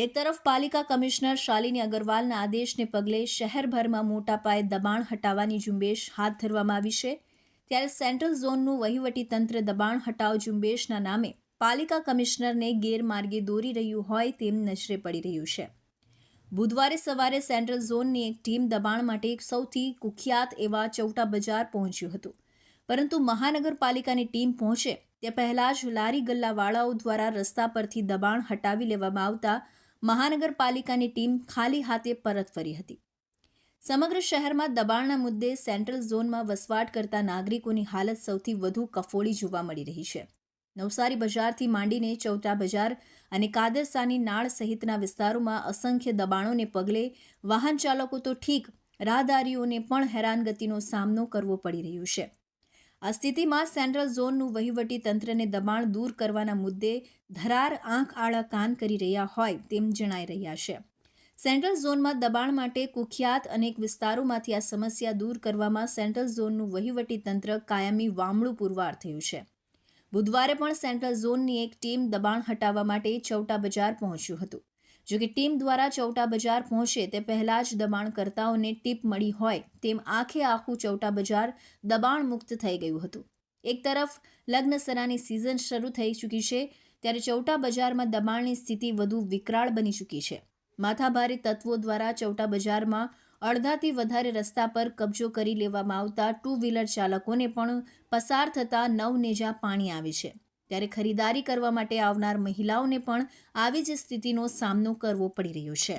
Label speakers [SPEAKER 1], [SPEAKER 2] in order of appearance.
[SPEAKER 1] એક તરફ પાલિકા કમિશનર શાલિની અગરવાલના આદેશને પગલે શહેરભરમાં મોટા પાયે દબાણ હટાવવાની ઝુંબેશ હાથ ધરવામાં આવી છે. ત્યારે સેન્ટ્રલ ઝોનનું વહીવટી દબાણ હટાવ ઝુંબેશના નામે પાલિકા કમિશનરને ગેરમાર્ગે દોરી રહ્યું હોય તેમ નજરે પડી રહ્યું છે. બુધવારે સવારે સેન્ટ્રલ ઝોનની એક ટીમ દબાણ માટે સૌથી કુખ્યાત એવા ચૌટા બજાર પહોંચ્યું હતું. પરંતુ મહાનગરપાલિકાની ટીમ પહોંચે, તે પહેલા જ લારી ગલ્લાવાળાઓ દ્વારા રસ્તા પરથી દબાણ હટાવી લેવામાં આવતા મહાનગરપાલિકાની ટીમ ખાલી હાથે પરત ફરી હતી. સમગ્ર શહેરમાં દબાણના મુદ્દે સેન્ટ્રલ ઝોનમાં વસવાટ કરતા નાગરિકોની હાલત સૌથી વધુ કફોડી જોવા મળી રહી છે. નવસારી બજારથી માંડીને ચૌટા બજાર અને કાદરસાની નાળ સહિતના વિસ્તારોમાં અસંખ્ય દબાણોને પગલે વાહન ચાલકો તો ઠીક, રાહદારીઓને પણ હેરાનગતિનો સામનો કરવો પડી રહ્યો છે. આ સ્થિતિમાં સેન્ટ્રલ ઝોનનું વહીવટી તંત્રને દબાણ દૂર કરવાના મુદ્દે ધરાર આંખ આળા કાન કરી રહ્યા હોય તેમ જણાઈ રહ્યા છે. સેન્ટ્રલ ઝોનમાં દબાણ માટે કુખ્યાત અનેક વિસ્તારોમાંથી આ સમસ્યા દૂર કરવામાં સેન્ટ્રલ ઝોનનું વહીવટી તંત્ર કાયમી વામણું પુરવાર થયું છે. બુધવારે પણ સેન્ટ્રલ ઝોનની એક ટીમ દબાણ હટાવવા માટે ચૌટા બજાર પહોંચ્યું હતું. જો કે ટીમ દ્વારા ચૌટા બજાર પહોંચે તે પહેલા જ દબાણકર્તાઓને ટીપ મળી હોય તેમ આખે આખું ચૌટા બજાર દબાણ મુક્ત થઈ ગયું હતું. એક તરફ લગ્નસરાની સિઝન શરૂ થઈ ચૂકી છે, ત્યારે ચૌટા બજારમાં દબાણની સ્થિતિ વધુ વિકરાળ બની ચૂકી છે. માથાભારે તત્વો દ્વારા ચૌટા બજારમાં અડધાથી વધારે રસ્તા પર કબજો કરી લેવામાં આવતા ટુ વ્હીલર ચાલકોને પણ પસાર થતા નવનેજા પાણી આવે છે. ત્યારે ખરીદારી કરવા માટે આવનાર મહિલાઓને પણ આવી જ સ્થિતિનો સામનો કરવો પડી રહ્યો છે.